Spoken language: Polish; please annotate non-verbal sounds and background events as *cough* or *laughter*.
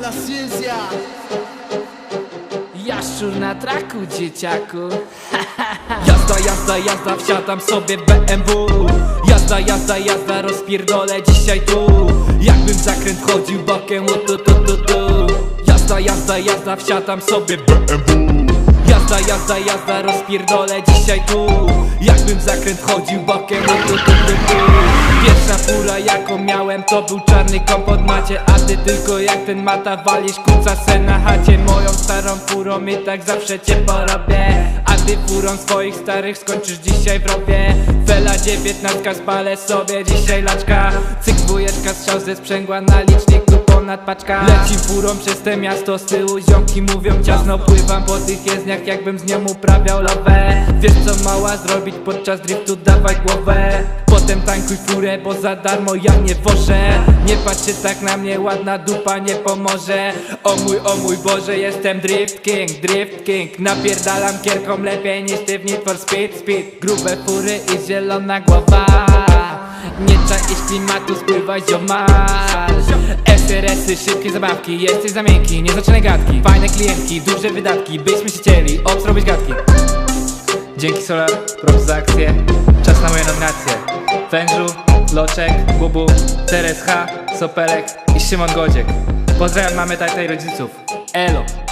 La ciencia Jaszczur na traku, dzieciaku. *laughs* Jazda, jazda, jazda, wsiadam sobie w BMW Jazda, jazda, jazda, rozpierdolę dzisiaj tu. Jakbym zakręt chodził bokiem, o tu, tu, tu, tu. Jazda, jazda, jazda, wsiadam sobie w BMW Jazda, jazda, jazda, rozpierdolę dzisiaj tu. Jakbym zakręt chodził bokiem, o tu, tu, tu, tu miałem to był czarny kompot macie A ty tylko jak ten mata walisz kuca se na chacie. Moją starą furą i tak zawsze cię porobię. A ty furą swoich starych skończysz dzisiaj w robie Fela dziewiętnastka spalę sobie dzisiaj laczka. Cyk dwójeczka strzał ze sprzęgła na liczniku paczka Leci furą przez te miasto z tyłu ziomki mówią ciasno Pływam po tych jezdniach jakbym z nią uprawiał lawę. Wiesz co mała zrobić podczas driftu? Dawaj głowę. Potem tankuj furę, bo za darmo ja nie wożę. Nie patrzcie tak na mnie, ładna dupa nie pomoże. O mój, o mój Boże, jestem Drift King, Drift King. Napierdalam kierką lepiej niż ty w Need for Speed, Speed. Grube fury i zielona głowa Nie czaisz klimatu, spływaj ziomal. SRS-y, szybkie zabawki, jesteś za miękki Nie zaczynaj gadki, fajne klientki, duże wydatki Byśmy się chcieli, obsrobić gadki. Dzięki Solar, props za akcję. Czas na moje nominacje. Wężu, Loczek, Bubu, Teres H, Sopelek i Szymon Godziek. Pozdrawiam mamy, tata rodziców. Elo